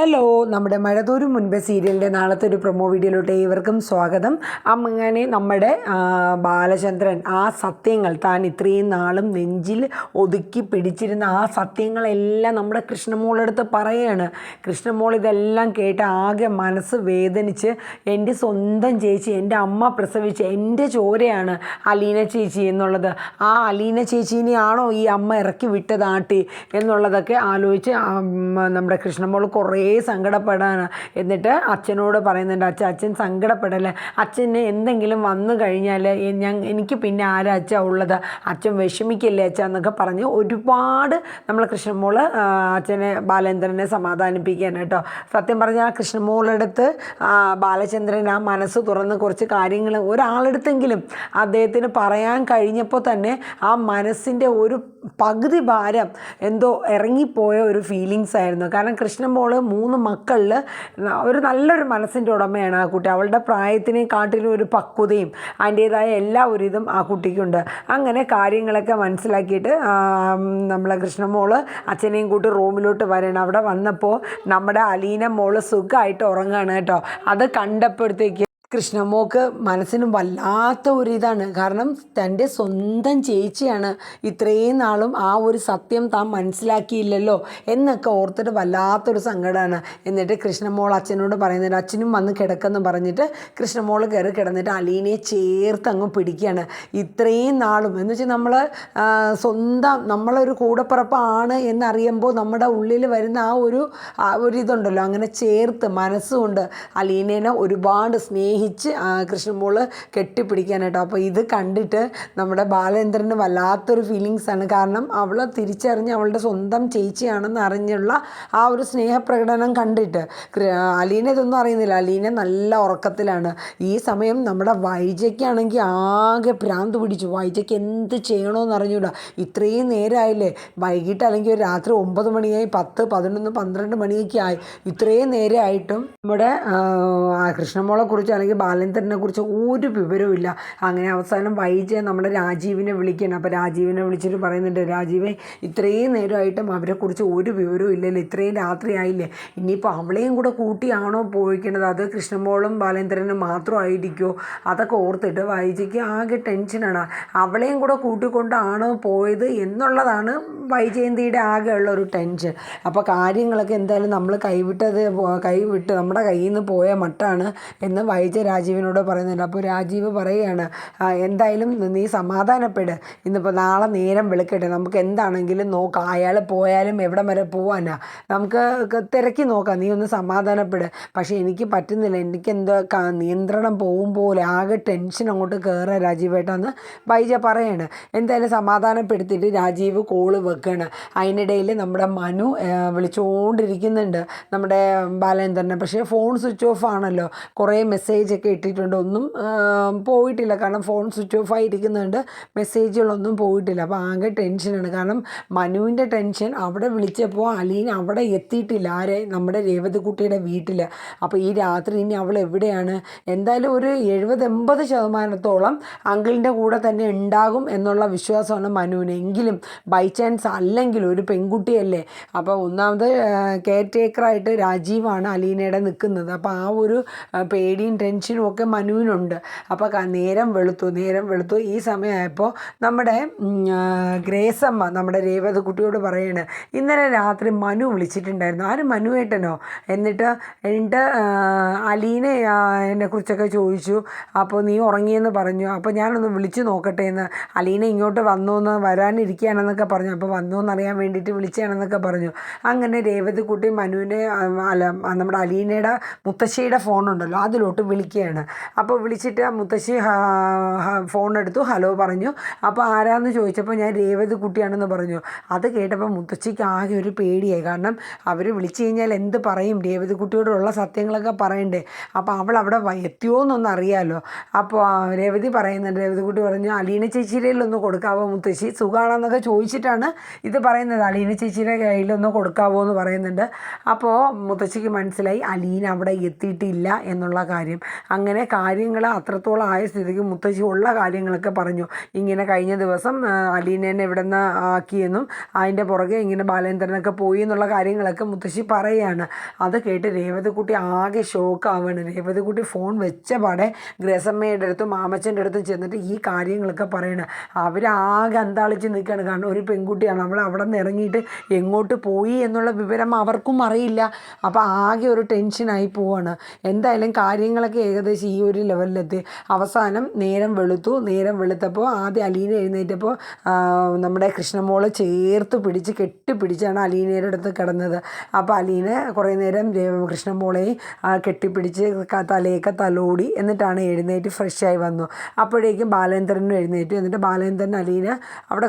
Hello നമ്മുടെ മഴതോരും മുൻപ് സീരിയലിന്റെ നാളത്തെ ഒരു പ്രൊമോ വീഡിയോയിലോട്ട് ഏവർക്കും സ്വാഗതം. അങ്ങനെ നമ്മുടെ ബാലചന്ദ്രൻ ആ സത്യങ്ങൾ താൻ ഇത്രയും നാളും നെഞ്ചിൽ ഒതുക്കി പിടിച്ചിരുന്ന ആ സത്യങ്ങളെല്ലാം നമ്മുടെ കൃഷ്ണമോളെടുത്ത് പറയുകയാണ് കൃഷ്ണമോൾ ഇതെല്ലാം കേട്ട് ആകെ മനസ്സ് വേദനിച്ച് എന്റെ സ്വന്തം ചേച്ചി എന്റെ അമ്മ പ്രസവിച്ച് എന്റെ ചോരയാണ് അലീന ചേച്ചി എന്നുള്ളത്. ആ അലീന ചേച്ചീനെയാണോ ഈ അമ്മ ഇറക്കി വിട്ടതാട്ടി എന്നുള്ളതൊക്കെ ആലോചിച്ച് നമ്മുടെ കൃഷ്ണമോൾ കുറേ സങ്കടപ്പെടാണ് എന്നിട്ട് അച്ഛനോട് പറയുന്നുണ്ട് അച്ഛൻ അച്ഛൻ സങ്കടപ്പെടല്ലേ? അച്ഛന് എന്തെങ്കിലും വന്നു കഴിഞ്ഞാൽ ഞാൻ എനിക്ക് പിന്നെ ആരാ അച്ഛ ഉള്ളത്? അച്ഛൻ വിഷമിക്കില്ലേ അച്ഛ? എന്നൊക്കെ പറഞ്ഞ് ഒരുപാട് നമ്മൾ കൃഷ്ണമോൾ അച്ഛനെ ബാലേന്ദ്രനെ സമാധാനിപ്പിക്കാൻ കേട്ടോ സത്യം പറഞ്ഞാൽ ആ കൃഷ്ണമോളടുത്ത് ബാലചന്ദ്രൻ ആ മനസ്സ് തുറന്ന് കുറച്ച് കാര്യങ്ങൾ ഒരാളെടുത്തെങ്കിലും അദ്ദേഹത്തിന് പറയാൻ കഴിഞ്ഞപ്പോൾ തന്നെ ആ മനസ്സിന്റെ ഒരു പകുതി ഭാരം എന്തോ ഇറങ്ങിപ്പോയ ഒരു ഫീലിങ്സ് ആയിരുന്നു. കാരണം കൃഷ്ണമോൾ മൂന്ന് മക്കളിൽ ഒരു നല്ലൊരു മനസ്സിന്റെ ഉടമയാണ് ആ കുട്ടി. അവളുടെ പ്രായത്തിനെ കാട്ടിലും ഒരു പക്വതയും അതിന്റേതായ എല്ലാ ഒരു ഇതും ആ കുട്ടിക്കുണ്ട്. അങ്ങനെ കാര്യങ്ങളൊക്കെ മനസ്സിലാക്കിയിട്ട് നമ്മളെ കൃഷ്ണമോൾ അച്ഛനെയും കൂട്ടി റൂമിലോട്ട് വരണം. അവിടെ വന്നപ്പോൾ നമ്മുടെ അലീന മോൾ സുഖമായിട്ട് ഉറങ്ങുകയാണ് കേട്ടോ. അത് കണ്ടപ്പോഴത്തേക്ക് കൃഷ്ണമോക്ക് മനസ്സിന് വല്ലാത്ത ഒരു ഇതാണ് കാരണം തന്റെ സ്വന്തം ചേച്ചിയാണ് ഇത്രയും നാളും ആ ഒരു സത്യം താൻ മനസ്സിലാക്കിയില്ലല്ലോ എന്നൊക്കെ ഓർത്തിട്ട് വല്ലാത്തൊരു സങ്കടമാണ് എന്നിട്ട് കൃഷ്ണമോൾ അച്ഛനോട് പറയുന്നുണ്ട് അച്ഛനും വന്ന് കിടക്കെന്ന് പറഞ്ഞിട്ട് കൃഷ്ണമോൾ കയറി കിടന്നിട്ട് അലീനയെ ചേർത്ത് അങ്ങ് പിടിക്കുകയാണ്. ഇത്രയും നാളും. എന്ന് വെച്ചാൽ നമ്മൾ സ്വന്തം നമ്മളൊരു കൂടപ്പിറപ്പാണ് എന്നറിയുമ്പോൾ നമ്മുടെ ഉള്ളിൽ വരുന്ന ആ ഒരു ഒരു ഇതുണ്ടല്ലോ. അങ്ങനെ ചേർത്ത് മനസ്സുകൊണ്ട് അലീനേനെ ഒരുപാട് സ്നേഹിച്ച് കൃഷ്ണമോൾ കെട്ടിപ്പിടിക്കാനായിട്ടോ. അപ്പോൾ ഇത് കണ്ടിട്ട് നമ്മുടെ ബാലേന്ദ്രന് വല്ലാത്തൊരു ഫീലിങ്സ് ആണ്. കാരണം അവൾ തിരിച്ചറിഞ്ഞ് അവളുടെ സ്വന്തം ചേച്ചിയാണെന്ന് അറിഞ്ഞുള്ള ആ ഒരു സ്നേഹപ്രകടനം കണ്ടിട്ട്. അലീന ഇതൊന്നും അറിയുന്നില്ല. അലീന നല്ല ഉറക്കത്തിലാണ്. ഈ സമയം നമ്മുടെ വൈജയ്ക്കാണെങ്കിൽ ആകെ ഭ്രാന്ത് പിടിച്ചു. വൈജയ്ക്ക് എന്ത് ചെയ്യണമെന്ന് അറിഞ്ഞൂടാ. ഇത്രയും നേരമായില്ലേ വൈകിട്ട് അല്ലെങ്കിൽ ഒരു രാത്രി ഒമ്പത് മണിയായി പത്ത് പതിനൊന്ന് പന്ത്രണ്ട് മണിയൊക്കെ ആയി. ഇത്രയും നേരമായിട്ടും നമ്മുടെ ആ, ആ അല്ലെങ്കിൽ ബാലേന്ദ്രനെ കുറിച്ച് ഒരു വിവരവും ഇല്ല. അങ്ങനെ അവസാനം വൈജയ നമ്മുടെ രാജീവിനെ വിളിക്കണം അപ്പോൾ രാജീവിനെ വിളിച്ചിട്ട് പറയുന്നുണ്ട് രാജീവേ ഇത്രയും നേരമായിട്ടും അവരെക്കുറിച്ച് ഒരു വിവരവും ഇല്ലല്ലോ. ഇത്രയും രാത്രിയായില്ലേ. ഇനിയിപ്പോൾ അവളെയും കൂടെ കൂട്ടിയാണോ പോയിക്കണത്? അത് കൃഷ്ണമോളും ബാലേന്ദ്രനും മാത്രമായിരിക്കുമോ അതൊക്കെ ഓർത്തിട്ട് വൈജയ്ക്ക് ആകെ ടെൻഷനാണ് അവളെയും കൂടെ കൂട്ടിക്കൊണ്ടാണോ പോയത്? എന്നുള്ളതാണ് വൈജയന്തിയുടെ ആകെയുള്ള ഒരു ടെൻഷൻ അപ്പോൾ കാര്യങ്ങളൊക്കെ എന്തായാലും നമ്മൾ കൈവിട്ടത് കൈവിട്ട് നമ്മുടെ കയ്യിൽ നിന്ന് പോയ മട്ടാണ് എന്ന് വൈജ രാജീവിനോട് പറയുന്നുണ്ട്. അപ്പോൾ രാജീവ് പറയുകയാണ് എന്തായാലും നീ സമാധാനപ്പെട്. ഇന്നിപ്പോൾ നാളെ നേരം വെളുക്കട്ടെ. നമുക്ക് എന്താണെങ്കിലും നോക്കാം. അയാൾ പോയാലും എവിടം വരെ പോവാനാ. നമുക്ക് തിരക്കി നോക്കാം. നീ ഒന്ന് സമാധാനപ്പെട്. പക്ഷേ എനിക്ക് പറ്റുന്നില്ല. എനിക്ക് എന്തോ നിയന്ത്രണം പോകും പോലെ. ആകെ ടെൻഷൻ അങ്ങോട്ട് കയറുക രാജീവേട്ടാന്ന് ബൈജ പറയാണ്. എന്തായാലും സമാധാനപ്പെടുത്തിയിട്ട് രാജീവ് കോൾ വെക്കുകയാണ് അതിനിടയിൽ നമ്മുടെ മനു വിളിച്ചുകൊണ്ടിരിക്കുന്നുണ്ട് നമ്മുടെ ബാലേന്ദ്രനെ. പക്ഷേ ഫോൺ സ്വിച്ച് ഓഫ് ആണല്ലോ. കുറേ മെസ്സേജ് ഒക്കെ ഇട്ടിട്ടുണ്ട്. ഒന്നും പോയിട്ടില്ല. കാരണം ഫോൺ സ്വിച്ച് ഓഫ് ആയിരിക്കുന്നുണ്ട്. മെസ്സേജുകളൊന്നും പോയിട്ടില്ല. അപ്പോൾ ആകെ ടെൻഷനാണ് കാരണം മനുവിന്റെ ടെൻഷൻ അവിടെ വിളിച്ചപ്പോൾ അലീൻ അവിടെ എത്തിയിട്ടില്ല. ആരെ? നമ്മുടെ രേവതിക്കുട്ടിയുടെ വീട്ടിൽ അപ്പോൾ ഈ രാത്രി ഇനി അവൾ എവിടെയാണ്? എന്തായാലും ഒരു എഴുപത് എൺപത് ശതമാനത്തോളം അങ്കിളിന്റെ കൂടെ തന്നെ ഉണ്ടാകും എന്നുള്ള വിശ്വാസമാണ് മനുവിന്. എങ്കിലും ബൈ ചാൻസ് അല്ലെങ്കിൽ ഒരു പെൺകുട്ടിയല്ലേ? അപ്പോൾ ഒന്നാമത് കെയർ ടേക്കറായിട്ട് രാജീവാണ് അലീനയുടെ നിൽക്കുന്നത് അപ്പോൾ ആ ഒരു പേടിയും ടെൻഷനും ഒക്കെ മനുവിനുണ്ട് അപ്പോൾ നേരം വെളുത്തു നേരം വെളുത്തു. ഈ സമയമായപ്പോൾ നമ്മുടെ ഗ്രേസമ്മ നമ്മുടെ രേവതി കുട്ടിയോട് പറയാണ് ഇന്നലെ രാത്രി മനു വിളിച്ചിട്ടുണ്ടായിരുന്നു. ആര് മനുവേട്ടനോ എന്നിട്ട് എന്നിട്ട് അലീനെ എന്നെക്കുറിച്ചൊക്കെ ചോദിച്ചു. അപ്പോൾ നീ ഉറങ്ങിയെന്ന് പറഞ്ഞു. അപ്പോൾ ഞാനൊന്ന് വിളിച്ചു നോക്കട്ടെ എന്ന്. അലീന ഇങ്ങോട്ട് വന്നു എന്ന് വരാനിരിക്കുകയാണെന്നൊക്കെ പറഞ്ഞു. അപ്പോൾ വന്നു എന്നറിയാൻ വേണ്ടിയിട്ട് വിളിച്ചാണെന്നൊക്കെ പറഞ്ഞു. അങ്ങനെ രേവതി കുട്ടി മനുവിനെ അല്ല നമ്മുടെ അലീനയുടെ മുത്തശ്ശിയുടെ ഫോണുണ്ടല്ലോ അതിലോട്ട് വിളിക്കുകയാണ്. അപ്പോൾ വിളിച്ചിട്ട് മുത്തശ്ശി ഫോൺ എടുത്തു. ഹലോ പറഞ്ഞു. അപ്പോൾ ആരാന്ന് ചോദിച്ചപ്പോൾ ഞാൻ രേവതി കുട്ടിയാണെന്ന് പറഞ്ഞു. അത് കേട്ടപ്പോൾ മുത്തശ്ശിക്ക് ആകെ ഒരു പേടിയായി. കാരണം അവർ വിളിച്ചു കഴിഞ്ഞാൽ എന്ത് പറയും? രേവതി കുട്ടിയോടുള്ള സത്യങ്ങളൊക്കെ പറയണ്ടേ? അപ്പോൾ അവൾ അവിടെ എത്തിയോ എന്നൊന്ന് അറിയാമല്ലോ അപ്പോൾ രേവതി പറയുന്നുണ്ട്. രേവതി കുട്ടി പറഞ്ഞു അലീന ചേച്ചിയിലൊന്ന് കൊടുക്കാവോ മുത്തശ്ശി? സുഖമാണെന്നൊക്കെ ചോദിച്ചിട്ടാണ് ഇത് പറയുന്നത്. അലീന ചേച്ചിയുടെ കയ്യിലൊന്ന് കൊടുക്കാവോ എന്ന് പറയുന്നുണ്ട്. അപ്പോൾ മുത്തശ്ശിക്ക് മനസ്സിലായി അലീന അവിടെ എത്തിയിട്ടില്ല എന്നുള്ള കാര്യം. അങ്ങനെ കാര്യങ്ങൾ അത്രത്തോളം ആയ സ്ഥിതിക്ക് മുത്തശ്ശി ഉള്ള കാര്യങ്ങളൊക്കെ പറഞ്ഞു. ഇങ്ങനെ കഴിഞ്ഞ ദിവസം അലീനെ ഇവിടെ നിന്ന് ആക്കിയെന്നും അതിന്റെ പുറകെ ഇങ്ങനെ ബാലേന്ദ്രനൊക്കെ പോയി എന്നുള്ള കാര്യങ്ങളൊക്കെ മുത്തശ്ശി പറയുകയാണ് അത് കേട്ട് രേവതിക്കുട്ടി ആകെ ഷോക്ക് ഷോക്കാവാണ് രേവതിക്കുട്ടി ഫോൺ വെച്ച പാടെ ഗ്രസമ്മയുടെ അടുത്തും മാമച്ചന്റെ അടുത്തും ചെന്നിട്ട് ഈ കാര്യങ്ങളൊക്കെ പറയണം. അവരാകെ അന്താളിച്ച് നിൽക്കുകയാണ് കാരണം ഒരു പെൺകുട്ടിയാണ്. അവൾ അവിടെ നിന്ന് ഇറങ്ങിയിട്ട് എങ്ങോട്ട് പോയി എന്നുള്ള വിവരം അവർക്കും അറിയില്ല. അപ്പോൾ ആകെ ഒരു ടെൻഷനായി പോവാണ്. എന്തായാലും കാര്യങ്ങളൊക്കെ ഏകദേശം ഈ ഒരു ലെവലിലെത്തി അവസാനം നേരം വെളുത്തു. നേരം വെളുത്തപ്പോൾ ആദ്യം അലീന എഴുന്നേറ്റപ്പോൾ നമ്മുടെ കൃഷ്ണമോൾ ചേർത്ത് പിടിച്ച് കെട്ടിപ്പിടിച്ചാണ് അലീനയുടെ അടുത്ത് കിടന്നത്. അപ്പോൾ അലീന കുറേ നേരം കൃഷ്ണമോളെയും കെട്ടിപ്പിടിച്ച് തലയൊക്കെ തലോടി എന്നിട്ടാണ് എഴുന്നേറ്റ് ഫ്രഷായി വന്നു. അപ്പോഴേക്കും ബാലേന്ദ്രനും എഴുന്നേറ്റു. എന്നിട്ട് ബാലേന്ദ്രൻ അലീന അവിടെ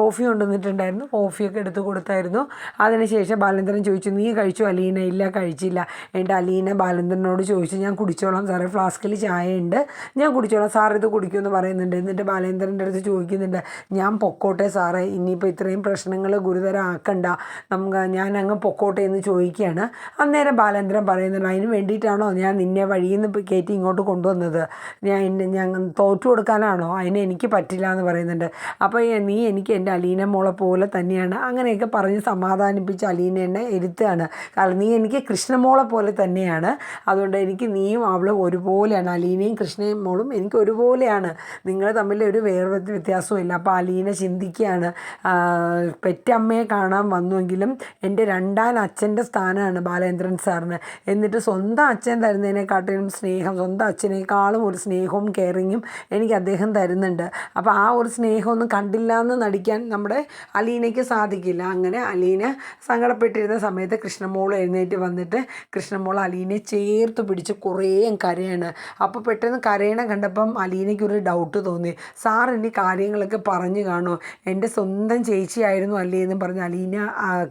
കോഫി കൊണ്ടുവന്നിട്ടുണ്ടായിരുന്നു. കോഫിയൊക്കെ എടുത്ത് കൊടുത്തായിരുന്നു. അതിനുശേഷം ബാലേന്ദ്രൻ ചോദിച്ചു നീ കഴിച്ചു അലീന? ഇല്ല കഴിച്ചില്ല. എന്നിട്ട് അലീന ബാലേന്ദ്രനോട് ചോദിച്ചു ഞാൻ കുടിച്ചോളാം. സാറേ ഫ്ലാസ്കിൽ ചായ ഉണ്ട് ഞാൻ കുടിച്ചോളാം. സാർ ഇത് കുടിക്കുമെന്ന് പറയുന്നുണ്ട്. എന്നിട്ട് ബാലേന്ദ്രന്റെ അടുത്ത് ചോദിക്കുന്നുണ്ട് ഞാൻ പൊക്കോട്ടെ സാറേ ഇനിയിപ്പോൾ ഇത്രയും പ്രശ്നങ്ങൾ ഗുരുതരമാക്കണ്ട നമുക്ക് ഞാൻ അങ്ങ് പൊക്കോട്ടെ എന്ന് ചോദിക്കുകയാണ്. അന്നേരം ബാലേന്ദ്രൻ പറയുന്നുണ്ട് അതിന് വേണ്ടിയിട്ടാണോ ഞാൻ നിന്നെ വഴിയിൽ നിന്ന് കയറ്റി ഇങ്ങോട്ട് കൊണ്ടുവന്നത്? ഞാൻ ഞാൻ തോറ്റു കൊടുക്കാനാണോ? അതിന് എനിക്ക് പറ്റില്ല എന്ന് പറയുന്നുണ്ട്. അപ്പോൾ നീ എനിക്ക് എന്റെ അലീന മോളെ പോലെ തന്നെയാണ്. അങ്ങനെയൊക്കെ പറഞ്ഞ് സമാധാനിപ്പിച്ച് അലീന എന്നെ കാരണം നീ എനിക്ക് കൃഷ്ണമോളെ പോലെ തന്നെയാണ്. അതുകൊണ്ട് എനിക്ക് നീയും അവളും ഒരുപോലെയാണ്. അലീനയും കൃഷ്ണയും മോളും എനിക്ക് ഒരുപോലെയാണ്. നിങ്ങൾ തമ്മിൽ ഒരു വേറെ വ്യത്യാസവും അപ്പോൾ അലീന ചിന്തിക്കുകയാണ് പെറ്റമ്മയെ കാണാൻ വന്നുവെങ്കിലും എന്റെ രണ്ടാം അച്ഛന്റെ സ്ഥാനമാണ് ബാലേന്ദ്രൻ സാറിന്. എന്നിട്ട് സ്വന്തം അച്ഛൻ തരുന്നതിനെക്കാട്ടിലും സ്നേഹം സ്വന്തം അച്ഛനേക്കാളും ഒരു സ്നേഹവും കെയറിങ്ങും എനിക്ക് അദ്ദേഹം തരുന്നുണ്ട്. അപ്പോൾ ആ ഒരു സ്നേഹമൊന്നും കണ്ടില്ല എന്ന് നടിക്കാൻ നമ്മുടെ അലീനയ്ക്ക് സാധിക്കില്ല. അങ്ങനെ അലീന സങ്കടപ്പെട്ടിരുന്ന സമയത്ത് കൃഷ്ണമോൾ എഴുന്നേറ്റ് വന്നിട്ട് കൃഷ്ണമോൾ അലീനെ ചേർത്ത് പിടിച്ച് കുറേ കരയാണ്. അപ്പോൾ പെട്ടെന്ന് കരയണം കണ്ടപ്പം അലീനയ്ക്ക് ഒരു ഡൗട്ട് തോന്നി. സാർ ഇനി കാര്യങ്ങളൊക്കെ പറഞ്ഞു കാണുമോ എന്റെ സ്വന്തം ചേച്ചിയായിരുന്നു അല്ലേ? എന്ന് പറഞ്ഞ് അലീന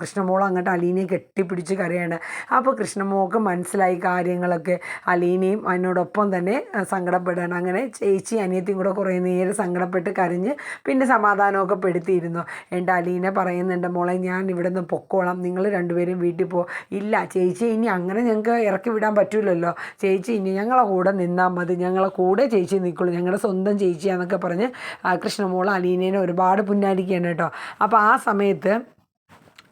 കൃഷ്ണമോൾ അങ്ങോട്ട് അലീനയെ കെട്ടിപ്പിടിച്ച് കരയാണ്. അപ്പോൾ കൃഷ്ണമോൾക്ക് മനസ്സിലായി കാര്യങ്ങളൊക്കെ. അലീനയും അതിനോടൊപ്പം തന്നെ സങ്കടപ്പെടുകയാണ് അങ്ങനെ ചേച്ചി അനിയത്തിയും കൂടെ കുറേ നേരം സങ്കടപ്പെട്ട് കരഞ്ഞ് പിന്നെ സമാധാനമൊക്കെ പെടുത്തിയിരുന്നു. എന്റെ അലീന പറയുന്നുണ്ട് മോളെ ഞാൻ ഇവിടെ നിന്ന് പൊക്കോളാം. നിങ്ങൾ രണ്ടുപേരും വീട്ടിൽ പോ. ഇല്ല ചേച്ചി ഇനി അങ്ങനെ ഞങ്ങൾക്ക് ഇറക്കി വിടാൻ പറ്റില്ലല്ലോ ചേച്ചി ഇനി ഞങ്ങളെ കൂടെ നിന്നാൽ മതി. ഞങ്ങളെ കൂടെ ചേച്ചി നിൽക്കുള്ളൂ ഞങ്ങളുടെ സ്വന്തം ചേച്ചിയാന്നൊക്കെ പറഞ്ഞ് കൃഷ്ണമോൾ അലീനേനെ ഒരുപാട് പുന്നാരിക്കുകയാണ് കേട്ടോ. അപ്പോൾ ആ സമയത്ത്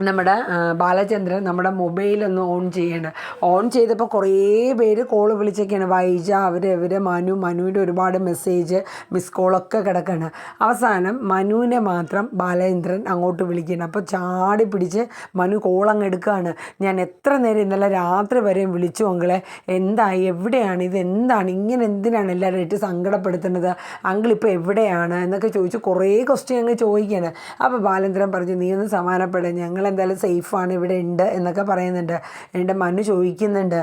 നമ്മുടെ ബാലചന്ദ്രൻ നമ്മുടെ മൊബൈലൊന്ന് ഓൺ ചെയ്യണം. ഓൺ ചെയ്തപ്പോൾ കുറേ പേര് കോൾ വിളിച്ചൊക്കെയാണ് വൈജ അവർ ഇവർ മനു മനുവിന്റെ ഒരുപാട് മെസ്സേജ് മിസ് കോളൊക്കെ കിടക്കുകയാണ് അവസാനം മനുവിനെ മാത്രം ബാലചന്ദ്രൻ അങ്ങോട്ട് വിളിക്കണം. അപ്പോൾ ചാടി പിടിച്ച് മനു കോൾ അങ്ങ് എടുക്കുകയാണ് ഞാൻ എത്ര നേരം ഇന്നലെ രാത്രി വരെയും വിളിച്ചു അങ്കിളെ എന്തായി എവിടെയാണ് ഇത് എന്താണ് ഇങ്ങനെ എന്തിനാണ് എല്ലാവരും ഇട്ട് സങ്കടപ്പെടുത്തുന്നത്? അങ്കിൾ ഇപ്പോൾ എവിടെയാണ്? എന്നൊക്കെ ചോദിച്ച് കുറേ ക്വസ്റ്റ്യൻ അങ്ങ് ചോദിക്കുകയാണ് അപ്പോൾ ബാലചന്ദ്രൻ പറഞ്ഞു നീ ഒന്ന് സമാനപ്പെടുക ഞങ്ങൾ എന്തായാലും സേഫാണ് ഇവിടെ ഉണ്ട് എന്നൊക്കെ പറയുന്നുണ്ട്. എന്റെ മനു ചോദിക്കുന്നുണ്ട്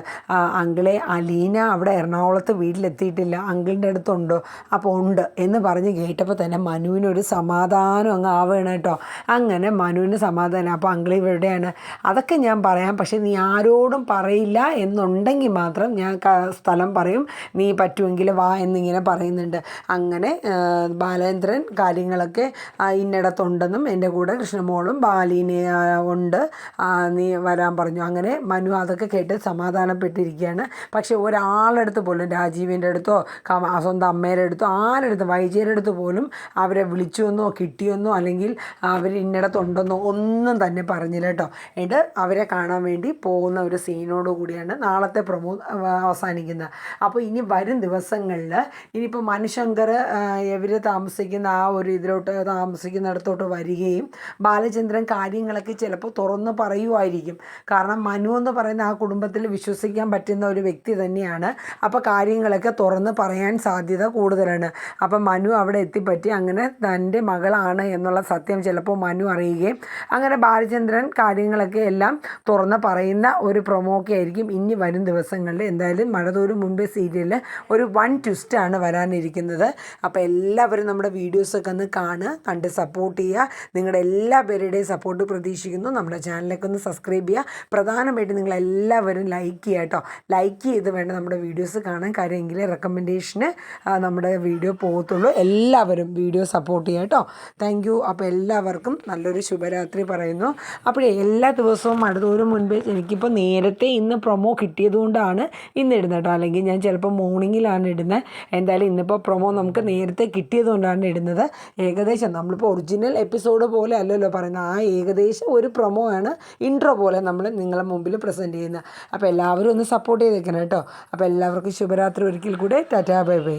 അങ്കിളെ അലീന അവിടെ എറണാകുളത്ത് വീട്ടിലെത്തിയിട്ടില്ല അങ്കിളിന്റെ അടുത്തുണ്ടോ? അപ്പോൾ ഉണ്ട് എന്ന് പറഞ്ഞ് കേട്ടപ്പോൾ തന്നെ മനുവിനൊരു സമാധാനം അങ്ങ് ആവുകയാണ് കേട്ടോ. അങ്ങനെ മനുവിന് സമാധാനം. അപ്പോൾ അങ്കിൾ ഇവിടെയാണ്. അതൊക്കെ ഞാൻ പറയാം പക്ഷേ നീ ആരോടും പറയില്ല എന്നുണ്ടെങ്കിൽ മാത്രം ഞാൻ സ്ഥലം പറയും. നീ പറ്റുമെങ്കിൽ വാ എന്നിങ്ങനെ പറയുന്നുണ്ട്. അങ്ങനെ ബാലേന്ദ്രൻ കാര്യങ്ങളൊക്കെ ഇന്നിടത്തുണ്ടെന്നും എന്റെ കൂടെ കൃഷ്ണമോളും ബാലീനെ ഉണ്ട് നീ വരാൻ പറഞ്ഞു. അങ്ങനെ മനു അതൊക്കെ കേട്ട് സമാധാനപ്പെട്ടിരിക്കുകയാണ്. പക്ഷേ ഒരാളെടുത്ത് പോലും രാജീവിന്റെ അടുത്തോ സ്വന്തം അമ്മയുടെ അടുത്തോ ആരെടുത്ത് വൈജയുടെ അടുത്ത് പോലും അവരെ വിളിച്ചുവെന്നോ കിട്ടിയെന്നോ അല്ലെങ്കിൽ അവർ ഇന്നിടത്തുണ്ടെന്നോ ഒന്നും തന്നെ പറഞ്ഞില്ല കേട്ടോ. എന്നിട്ട് അവരെ കാണാൻ വേണ്ടി പോകുന്ന ഒരു സീനോട് കൂടിയാണ് നാളത്തെ പ്രമോ അവസാനിക്കുന്നത്. അപ്പോൾ ഇനി വരും ദിവസങ്ങളിൽ ഇനിയിപ്പോൾ മനുശങ്കർ ഇവർ താമസിക്കുന്ന ആ ഒരു ഇതിലോട്ട് താമസിക്കുന്നിടത്തോട്ട് വരികയും ബാലചന്ദ്രൻ കാര്യങ്ങളൊക്കെ ചിലപ്പോൾ തുറന്ന് പറയുമായിരിക്കും കാരണം മനു എന്ന് പറയുന്ന ആ കുടുംബത്തിൽ വിശ്വസിക്കാൻ പറ്റുന്ന ഒരു വ്യക്തി തന്നെയാണ്. അപ്പോൾ കാര്യങ്ങളൊക്കെ തുറന്ന് പറയാൻ സാധ്യത കൂടുതലാണ്. അപ്പം മനു അവിടെ എത്തിപ്പറ്റി അങ്ങനെ തന്റെ മകളാണ് എന്നുള്ള സത്യം ചിലപ്പോൾ മനു അറിയുകയും അങ്ങനെ ബാലചന്ദ്രൻ കാര്യങ്ങളൊക്കെ എല്ലാം തുറന്ന് പറയുന്ന ഒരു പ്രൊമോക്കെ ആയിരിക്കും ഇനി വരും ദിവസങ്ങളിൽ. എന്തായാലും മഴതോരും മുമ്പേ സീരിയലിൽ ഒരു വൺ ട്വിസ്റ്റാണ് വരാനിരിക്കുന്നത്. അപ്പോൾ എല്ലാവരും നമ്മുടെ വീഡിയോസൊക്കെ ഒന്ന് കാണുക കണ്ട് സപ്പോർട്ട് ചെയ്യുക. നിങ്ങളുടെ എല്ലാ പേരുടെയും സപ്പോർട്ട് പ്രതീക്ഷിക്കുന്നു. പ്രതീക്ഷിക്കുന്നു നമ്മുടെ ചാനലിലേക്ക് ഒന്ന് സബ്സ്ക്രൈബ് ചെയ്യുക. പ്രധാനമായിട്ട് നിങ്ങൾ എല്ലാവരും ലൈക്ക് ചെയ്യുക കേട്ടോ. ലൈക്ക് ചെയ്ത് വേണം നമ്മുടെ വീഡിയോസ് കാണാൻ കാര്യം എങ്കിലേ റെക്കമെൻഡേഷന് നമ്മുടെ വീഡിയോ പോകത്തുള്ളൂ. എല്ലാവരും വീഡിയോ സപ്പോർട്ട് ചെയ്യുക കേട്ടോ. താങ്ക് അപ്പോൾ എല്ലാവർക്കും നല്ലൊരു ശുഭരാത്രി പറയുന്നു. അപ്പോഴേ എല്ലാ ദിവസവും അടുത്തൊരു മുൻപേ എനിക്കിപ്പോൾ നേരത്തെ ഇന്ന് പ്രൊമോ കിട്ടിയതുകൊണ്ടാണ് ഇന്ന് ഇടുന്നത് കേട്ടോ. അല്ലെങ്കിൽ ഞാൻ ചിലപ്പോൾ മോർണിംഗിലാണ് ഇടുന്നത്. എന്തായാലും ഇന്നിപ്പോൾ പ്രൊമോ നമുക്ക് നേരത്തെ കിട്ടിയതുകൊണ്ടാണ് ഇടുന്നത്. ഏകദേശം നമ്മളിപ്പോൾ ഒറിജിനൽ എപ്പിസോഡ് പോലെ അല്ലല്ലോ പറയുന്നത്. ആ ഏകദേശം ഒരു പ്രൊമോ ആണ് ഇൻട്രോ പോലെ നമ്മൾ നിങ്ങളെ മുമ്പിൽ പ്രസന്റ് ചെയ്യുന്നത് അപ്പോൾ എല്ലാവരും ഒന്ന് സപ്പോർട്ട് ചെയ്തേക്കണം കേട്ടോ അപ്പോൾ എല്ലാവർക്കും ശുഭരാത്രി. ഒരിക്കൽ കൂടെ ടാറ്റാ ബൈ ബൈ.